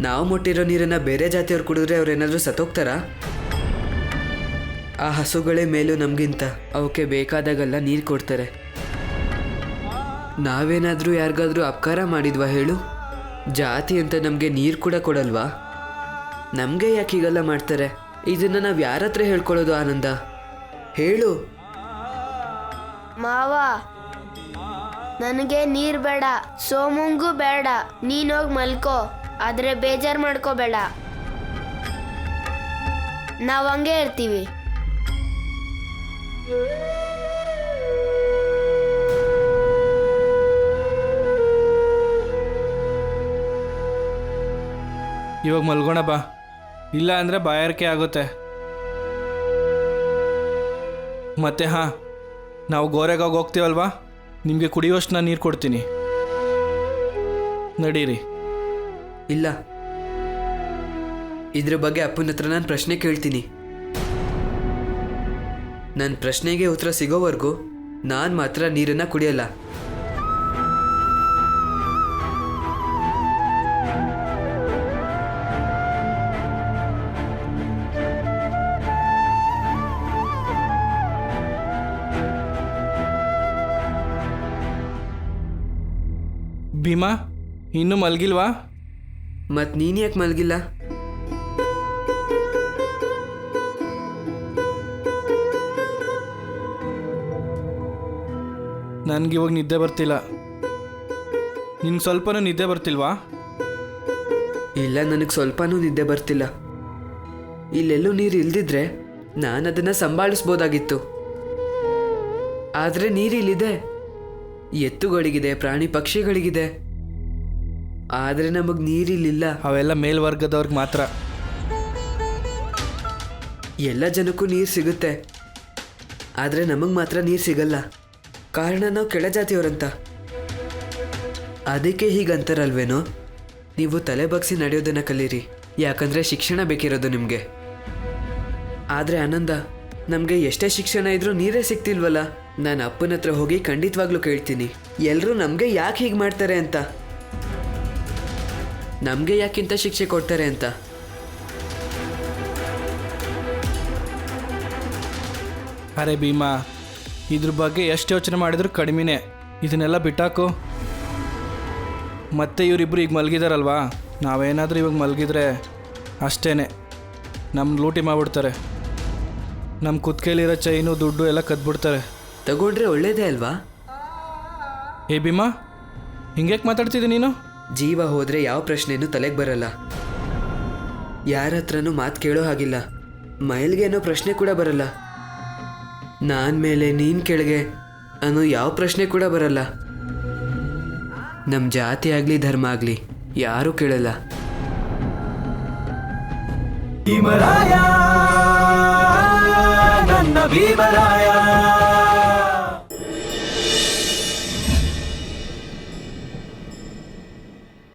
ನಾವು ಮುಟ್ಟಿರೋ ನೀರನ್ನ ಬೇರೆ ಜಾತಿಯವ್ರು ಕುಡಿದ್ರೆ ಅವ್ರೇನಾದ್ರೂ ಸತ್ತೋಗ್ತಾರಾ? ಆ ಹಸುಗಳೇ ಮೇಲೂ ನಮಗಿಂತ. ಅವಕ್ಕೆ ಬೇಕಾದಾಗೆಲ್ಲ ನೀರು ಕೊಡ್ತಾರೆ. ನಾವೇನಾದರೂ ಯಾರಿಗಾದ್ರೂ ಅಪಕಾರ ಮಾಡಿದ್ವಾ ಹೇಳು? ಜಾತಿ ಅಂತ ನಮಗೆ ನೀರು ಕೂಡ ಕೊಡಲ್ವಾ? ನಮಗೆ ಯಾಕೆ ಹೀಗೆಲ್ಲ ಮಾಡ್ತಾರೆ? ಇದನ್ನ ನಾವು ಯಾರ ಹತ್ರ ಹೇಳ್ಕೊಳ್ಳೋದು ಆನಂದ? ಹೇಳು. ಮಾವ, ನನಗೆ ನೀರ್ ಬೇಡ, ಸೋಮುಂಗು ಬೇಡ ನೀನೋಗಿ ಮಲ್ಕೋ. ಆದ್ರೆ ಬೇಜಾರು ಮಾಡ್ಕೋಬೇಡ. ನಾವು ಹಂಗೆ ಇರ್ತೀವಿ. ಇವಾಗ ಮಲ್ಗೋಣ ಬಾ. ಇಲ್ಲ ಅಂದರೆ ಬಾಯಾರಿಕೆ ಆಗುತ್ತೆ. ಮತ್ತೆ ಹಾಂ, ನಾವು ಗೋರೆಗಾಗ್ ಹೋಗ್ತೀವಲ್ವಾ? ನಿಮಗೆ ಕುಡಿಯುವಷ್ಟು ನಾನು ನೀರು ಕೊಡ್ತೀನಿ. ನಡೀರಿ. ಇಲ್ಲ. ಇದ್ರ ಬಗ್ಗೆ ಅಪ್ಪನ ಹತ್ರ ನಾನು ಪ್ರಶ್ನೆ ಕೇಳ್ತೀನಿ. ನನ್ನ ಪ್ರಶ್ನೆಗೆ ಉತ್ತರ ಸಿಗೋವರೆಗೂ ನಾನು ಮಾತ್ರ ನೀರನ್ನು ಕುಡಿಯಲ್ಲ. ಭೀಮಾ, ಇನ್ನೂ ಮಲಗಿಲ್ವಾ? ಮತ್ತು ನೀನ್ ಯಾಕೆ ಮಲಗಿಲ್ಲ? ಇವಾಗ ನಿದ್ದೆ ಬರ್ತಿಲ್ಲ. ನಿನ್ಗೆ ಸ್ವಲ್ಪನೂ ನಿದ್ದೆ ಬರ್ತಿಲ್ವಾ? ಇಲ್ಲ ನನಗೆ ಸ್ವಲ್ಪನೂ ನಿದ್ದೆ ಬರ್ತಿಲ್ಲ. ಇಲ್ಲೆಲ್ಲೂ ನೀರು ಇಲ್ದಿದ್ರೆ ನಾನು ಅದನ್ನು ಸಂಭಾಳಿಸ್ಬೋದಾಗಿತ್ತು. ಆದರೆ ನೀರಿಲ್ಲಿದೆ ಎತ್ತುಗಳಿಗಿದೆ ಪ್ರಾಣಿ ಪಕ್ಷಿಗಳಿಗಿದೆ. ಆದರೆ ನಮಗೆ ನೀರಿಲ್ಲ ಅವೆಲ್ಲ ಮೇಲ್ವರ್ಗದವ್ರಿಗೆ ಮಾತ್ರ. ಎಲ್ಲ ಜನಕ್ಕೂ ನೀರು ಸಿಗುತ್ತೆ. ಆದರೆ ನಮಗೆ ಮಾತ್ರ ನೀರು ಸಿಗಲ್ಲ. ಕಾರಣ ನಾವು ಕೆಳಜಾತಿಯವರಂತ ಅದಕ್ಕೆ ಹೀಗಂತಾರಲ್ವೇನೋ ನೀವು ತಲೆ ಬಗ್ಸಿ ನಡೆಯೋದನ್ನು ಕಲೀರಿ. ಯಾಕಂದರೆ ಶಿಕ್ಷಣ ಬೇಕಿರೋದು ನಿಮಗೆ. ಆದರೆ ಆನಂದ ನಮಗೆ ಎಷ್ಟೇ ಶಿಕ್ಷಣ ಇದ್ರೂ ನೀರೇ ಸಿಗ್ತಿಲ್ವಲ್ಲ? ನಾನು ಅಪ್ಪನ ಹತ್ರ ಹೋಗಿ ಖಂಡಿತವಾಗ್ಲೂ ಕೇಳ್ತೀನಿ. ಎಲ್ಲರೂ ನಮಗೆ ಯಾಕೆ ಹೀಗೆ ಮಾಡ್ತಾರೆ ಅಂತ? ನಮಗೆ ಯಾಕಿಂತ ಶಿಕ್ಷೆ ಕೊಡ್ತಾರೆ ಅಂತ? ಅರೆ ಭೀಮಾ ಇದ್ರ ಬಗ್ಗೆ ಎಷ್ಟು ಯೋಚನೆ ಮಾಡಿದ್ರು ಕಡಿಮೆನೇ. ಇದನ್ನೆಲ್ಲ ಬಿಟ್ಟಾಕು. ಮತ್ತೆ ಇವರಿಬ್ಬರು ಈಗ ಮಲಗಿದಾರಲ್ವಾ? ನಾವೇನಾದರೂ ಇವಾಗ ಮಲಗಿದ್ರೆ ಅಷ್ಟೇ ನಮ್ಮ ಲೂಟಿ ಮಾಡಿಬಿಡ್ತಾರೆ. ನಮ್ಮ ಕುತ್ಕೇಲಿರೋ ಚೈನು ದುಡ್ಡು ಎಲ್ಲ ಕದ್ಬಿಡ್ತಾರೆ. ತಗೊಂಡ್ರೆ ಒಳ್ಳೇದೇ ಅಲ್ವಾ? ಏ ಭೀಮಾ ಹಿಂಗ್ಯಾಕೆ ಮಾತಾಡ್ತಿದ್ದೆ ನೀನು? ಜೀವ ಹೋದ್ರೆ ಯಾವ ಪ್ರಶ್ನೆಯೂ ತಲೆಗೆ ಬರಲ್ಲ. ಯಾರ ಹತ್ರನೂ ಮಾತು ಕೇಳೋ ಹಾಗಿಲ್ಲ. ಮೈಲ್ಗೆ ಅನ್ನೋ ಪ್ರಶ್ನೆ ಕೂಡ ಬರಲ್ಲ. ನಾನ್ ಮೇಲೆ ನೀನ್ ಕೆಳಗೆ ಅನ್ನೋ ಯಾವ ಪ್ರಶ್ನೆ ಕೂಡ ಬರಲ್ಲ. ನಮ್ಮ ಜಾತಿ ಆಗಲಿ, ಧರ್ಮ ಆಗಲಿ, ಯಾರೂ ಕೇಳಲ್ಲ. ಭೀಮರಾಯ, ನನ್ನ ಭೀಮರಾಯ.